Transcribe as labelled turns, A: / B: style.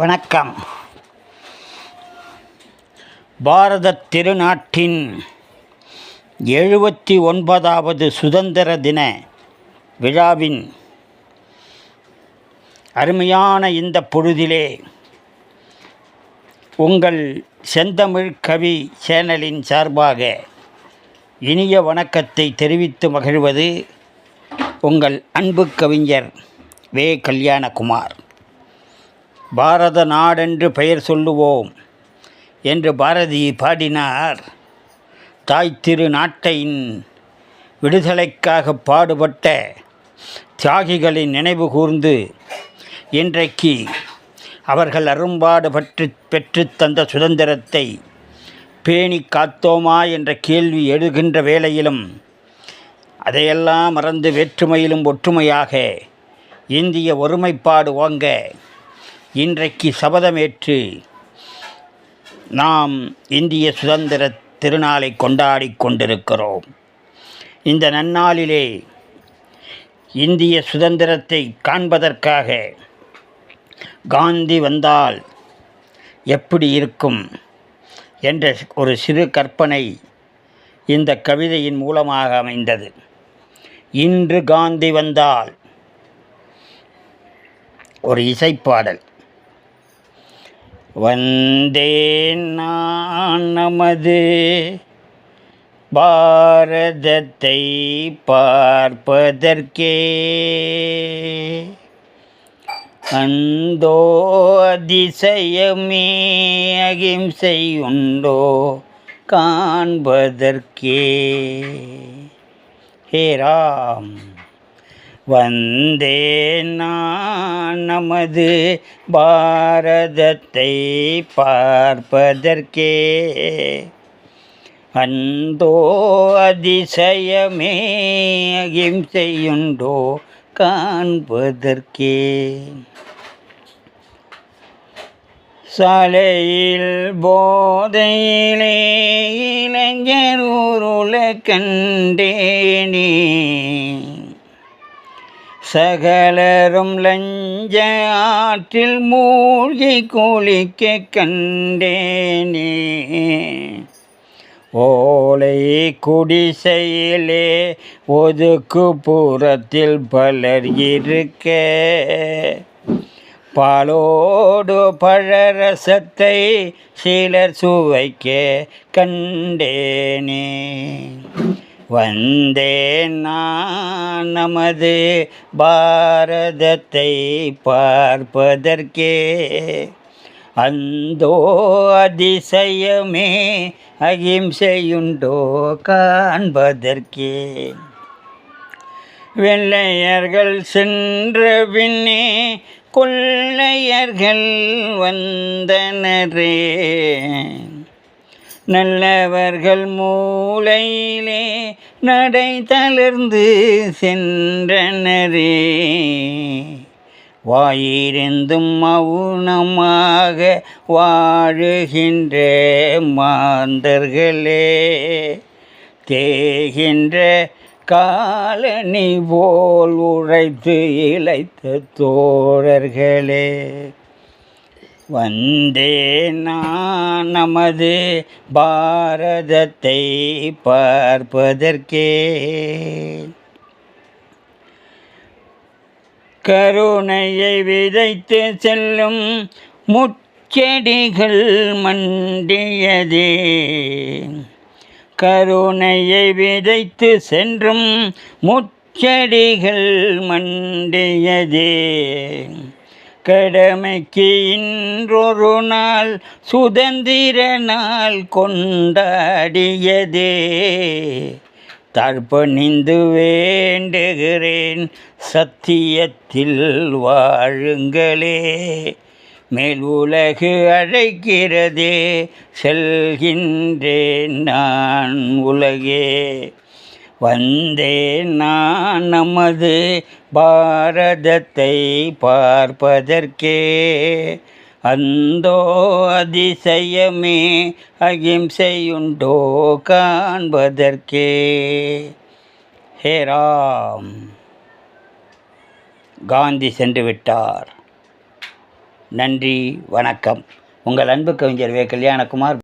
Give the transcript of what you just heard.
A: வணக்கம். பாரத திருநாட்டின் எழுபத்தி ஒன்பதாவது சுதந்திர தின விழாவின் அருமையான இந்த பொழுதிலே உங்கள் செந்தமிழ் கவி சேனலின் சார்பாக இனிய வணக்கத்தை தெரிவித்து மகிழ்வது உங்கள் அன்பு கவிஞர் வே கல்யாணகுமார். பாரத நாடென்று பெயர் சொல்லுவோம் என்று பாரதி பாடினார். தாய் திரு நாட்டையின் விடுதலைக்காக பாடுபட்ட தியாகிகளின் நினைவு கூர்ந்து இன்றைக்கு அவர்கள் அரும்பாடு பற்றி பெற்று தந்த சுதந்திரத்தை பேணி காத்தோமா என்ற கேள்வி எழுகின்ற வேளையிலும் அதையெல்லாம் மறந்து வேற்றுமையிலும் ஒற்றுமையாக இந்திய ஒருமைப்பாடு ஓங்க இன்றைக்கு சபதமேற்று நாம் இந்திய சுதந்திர திருநாளை கொண்டாடி கொண்டிருக்கிறோம். இந்த நன்னாளிலே இந்திய சுதந்திரத்தை காண்பதற்காக காந்தி வந்தால் எப்படி இருக்கும் என்ற ஒரு சிறு கற்பனை இந்த கவிதையின் மூலமாக அமைந்தது. இன்று காந்தி வந்தால் ஒரு இசைப்பாடல் வந்தேன் நான் நமது பாரதத்தை பார்ப்பதற்கே. அந்தோ அதிசயமே அகிம்சை உண்டோ காண்பதற்கே. ஹே ராம். வந்தேன் நான் நமது பாரதத்தை பார்ப்பதற்கே. அந்தோ அதிசயமே அகிம்சையுண்டோ காண்பதற்கே. சாலையில் போதையிலே இளைஞர் உருளை கண்டேனே. சகலரும் லஞ்ச ஆற்றில் மூழ்கி குளிக்க கண்டேனே. ஓலை குடிசையிலே ஒதுக்கு புறத்தில் பலர் இருக்க. பாலோடு பழரசத்தை சிலர் சுவைக்க கண்டேனே. வந்தேன் நான் நமது பாரதத்தை பார்ப்பதற்கே. அந்தோ அதிசயமே அகிம்சையுண்டோ காண்பதற்கே. வெள்ளையர்கள் சென்ற பின்னே கொள்ளையர்கள் வந்தனரே. நல்லவர்கள் மூளையிலே நடை தளர்ந்து சென்றனரே. வாயிருந்தும் மௌனமாக வாழுகின்ற மாந்தர்களே. தேகின்ற காலனி போல் உழைத்து இழைத்த தோழர்களே. வந்தே நான் நமது பாரதத்தை பார்ப்பதற்கே. கருணையை விதைத்து செல்லும் முச்செடிகள் மண்டியதே. கருணையை விதைத்து சென்றும் முச்செடிகள் மண்டியதே. கடமைக்கு இன்றொரு நாள் சுதந்திர நாள் கொண்டாடியதே. தற்பணிந்து வேண்டுகிறேன் சத்தியத்தில் வாழுங்களே. மேல் உலகு அழைக்கிறதே செல்கின்றேன் நான் உலகே. வந்தேன் நான் நமது பாரதத்தை பார்ப்பதற்கே அந்தோ அதிசயமே அகிம்சையுண்டோ காண்பதற்கே. ஹே ராம். காந்தி சென்று விட்டார். நன்றி வணக்கம். உங்கள் அன்பு கவிஞர் வே. கல்யாணகுமார்